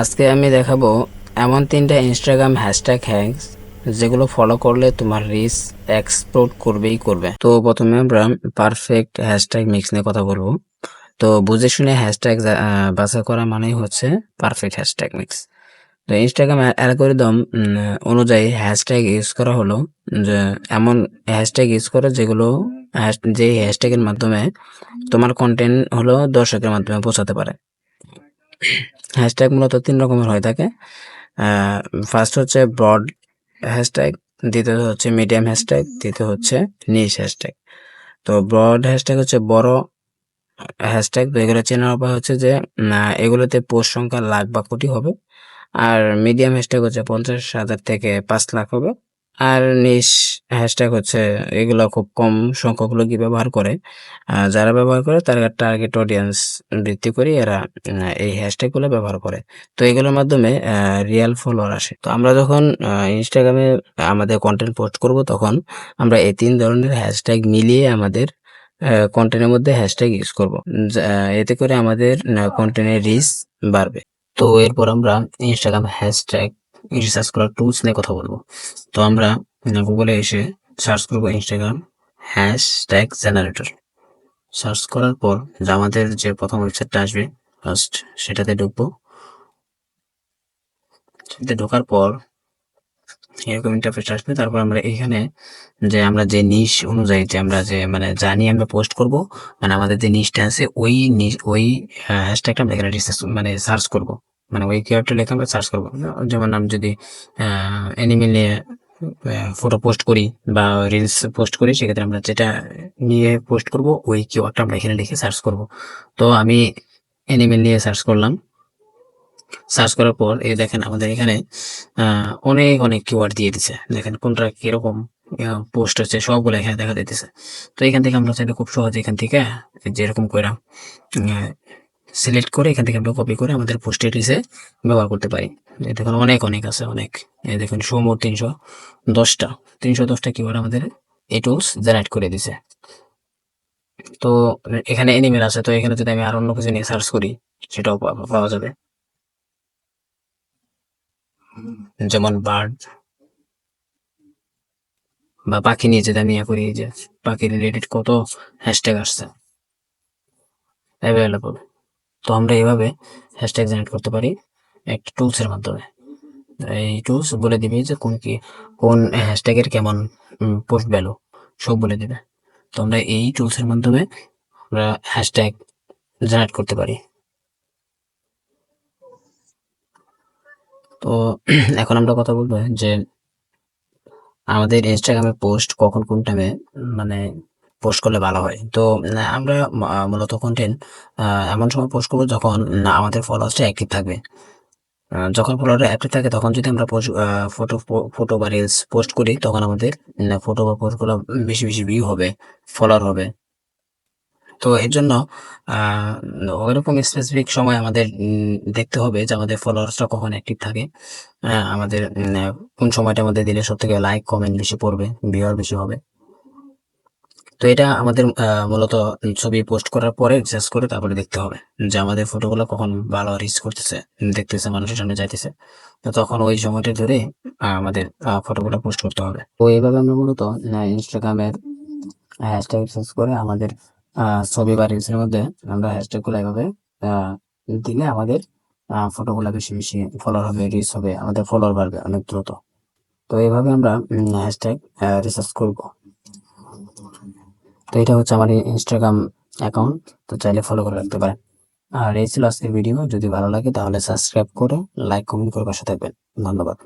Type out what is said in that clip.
আজকে আমি দেখাবো এমন তিনটা ইনস্টাগ্রাম হ্যাশট্যাগ হ্যাংস যেগুলো ফলো করলে তোমার রিস এক্সপ্লোর করবেই করবে। তো প্রথমে আমরা পারফেক্ট হ্যাশট্যাগ মিক্স নিয়ে কথা বলব। তো বুঝে শুনে হ্যাশট্যাগ বাছাই করা মানেই হচ্ছে পারফেক্ট হ্যাশট্যাগ মিক্স তো ইনস্টাগ্রাম অ্যালগোরিদম অনুযায়ী হ্যাশট্যাগ ইউজ করা হলো যে এমন হ্যাশট্যাগ ইউজ করে যেগুলো যে হ্যাশট্যাগের মাধ্যমে তোমার কন্টেন্ট হলো দর্শকের মাধ্যমে পৌঁছাতে পারে। হ্যাশট্যাগ মূলত তিন রকমের হয়ে থাকে। ফার্স্ট হচ্ছে ব্রড হ্যাশট্যাগ দ্বিতীয় হচ্ছে মিডিয়াম হ্যাশট্যাগ তৃতীয় হচ্ছে নিশ হ্যাশট্যাগ তো ব্রড হ্যাশট্যাগ হচ্ছে বড় হ্যাশট্যাগ তো এগুলো চেনার উপায় হচ্ছে যে এগুলোতে পোস্ট সংখ্যা লাখ বা কোটি হবে, আর মিডিয়াম হ্যাশট্যাগ হচ্ছে পঞ্চাশ হাজার থেকে পাঁচ লাখ হবে। আর নিশ হ্যাশট্যাগ হচ্ছে এগুলো খুব কম সংখ্যক লোকই ব্যবহার করে। যারা ব্যবহার করে তারা টার্গেট অডিয়েন্স ভিত্তি করে এরা এই হ্যাশট্যাগগুলো ব্যবহার করে। তো এগুলোর মাধ্যমে রিয়েল ফলোয়ার আসে। তো আমরা যখন ইনস্টাগ্রামে আমাদের কন্টেন্ট পোস্ট করব তখন আমরা এই তিন ধরনের হ্যাশট্যাগ মিলিয়ে আমাদের কন্টেন্টের মধ্যে হ্যাশট্যাগ ইউজ করব। এতে করে আমাদের কন্টেন্টের রিচ বাড়বে। তো এরপর আমরা ইনস্টাগ্রাম হ্যাশট্যাগ রিসার্চ করার টুলস নিয়ে কথা বলব। তো আমরা গুগলে এসে সার্চ করব ইনস্টাগ্রাম হ্যাশট্যাগ জেনারেটর সার্চ করার পর যে আমাদের যে প্রথম ওয়েবসাইটটা আসবে ফার্স্ট সেটাতে ঢুকবো। সেটাতে ঢোকার পর এরকম ইন্টারফেস আসবে। তারপর আমরা এখানে যে আমরা যে নিশ অনুযায়ী যে আমরা যে মানে জানি আমরা পোস্ট করব মানে আমাদের যে নিশটা আছে, ওই ওই হ্যাশট্যাগটা আমরা এখানে মানে সার্চ করব। মানে ওই কিওয়ার্ডটা লেখা আমরা সার্চ করব। যেমন আমি যদি অ্যানিমেল নিয়ে ফটো পোস্ট করি বা রিলস পোস্ট করি, সেক্ষেত্রে আমরা যেটা নিয়ে পোস্ট করব, ওই কিওয়ার্ডটা আমরা এখানে লিখে সার্চ করব। তো আমি অ্যানিমেল নিয়ে সার্চ করলাম। সার্চ করার পর এই দেখেন আমাদের এখানে অনেক অনেক কিওয়ার্ড দিয়ে দিছে। দেখেন কোনটা কীরকম পোস্ট হচ্ছে, সবগুলো এখানে দেখা দিতেছে তো এখান থেকে আমরা চাইলে খুব সহজে এখান থেকে, যেরকম করে সিলেক্ট করে এখান থেকে আমরা কপি করে আমাদের পোস্টে রিসে ব্যবহার করতে পারি। দেখুন অনেক অনেক আছে, অনেক। দেখুন সমোর তিনশো দশটা। তিনশো দশটা কিওয়ার্ড আমাদের এই টুলস জেনারেট করে দিছে। তো এখানে এনিমেল আছে, তো এখানে যদি আমি আর অন্য কিছু নিয়ে সার্চ করি, সেটাও পাওয়া যাবে। যেমন বার্ড বা পাখি নিয়ে যদি আমি ইয়ে করি যে পাখি রিলেটেড কত হ্যাশট্যাগ আসছে। অ্যাভেলেবল তো আমরা এইভাবে হ্যাশট্যাগ জেনারেট করতে পারি একটা টুলসের মাধ্যমে। এই টুলস বলে দিবে যে কোন কি, কোন হ্যাশট্যাগের কেমন পোস্ট ভ্যালু সব বলে দিবে। তো আমরা এই টুলসের মাধ্যমে আমরা হ্যাশট্যাগ জেনারেট করতে পারি। তো এখন আমরা কথা বলব যে আমাদের ইনস্টাগ্রামে পোস্ট কখন কোন টাইমে মানে পোস্ট করলে ভালো হয়। তো আমরা মূলত কন্টেন্ট এমন সময় পোস্ট করব যখন আমাদের ফলোয়ার্সটা অ্যাক্টিভ থাকবে। যখন ফলোয়ার অ্যাক্টিভ থাকে তখন যদি আমরা ফটো ফটো বা রিলস পোস্ট করি তখন আমাদের ফটো বা পোস্টগুলো বেশি বেশি ভিউ হবে ফলোয়ার হবে। তো এর জন্য ওইরকম স্পেসিফিক সময় আমাদের দেখতে হবে যে আমাদের ফলোয়ার্সটা কখন অ্যাক্টিভ থাকে। আমাদের কোন সময়টা আমাদের দিলে সব থেকে লাইক কমেন্ট বেশি পড়বে ভিউয়ার বেশি হবে। তো এটা আমাদের মূলত ছবি পোস্ট করার পরে রিসার্চ করে তারপরে দেখতে হবে যে আমাদের ফটোগুলো কখন ভালো রিচ করতেছে, দেখতেছে, মানুষের সামনে যাইতেছে। তো তখন ওই সময়টা ধরে আমাদের ফটোগুলো পোস্ট করতে হবে। তো এইভাবে আমরা মূলত ইনস্টাগ্রামের হ্যাশট্যাগ রিসার্চ করে আমাদের ছবি বা রিলসের মধ্যে আমরা হ্যাশট্যাগগুলো এভাবে দিলে আমাদের ফটোগুলো বেশি বেশি ফলোয়ার হবে রিচ হবে, আমাদের ফলোয়ার বাড়বে অনেক দ্রুত। তো এইভাবে আমরা হ্যাশট্যাগ রিসার্চ করব। তো এটা হচ্ছে আমার ইনস্টাগ্রাম অ্যাকাউন্ট তো চাইলে ফলো করে রাখতে পারেন। আর এই ছিল আজকের ভিডিও যদি ভালো লাগে তাহলে সাবস্ক্রাইব করে লাইক কমেন্ট করে পাশে থাকবেন। ধন্যবাদ।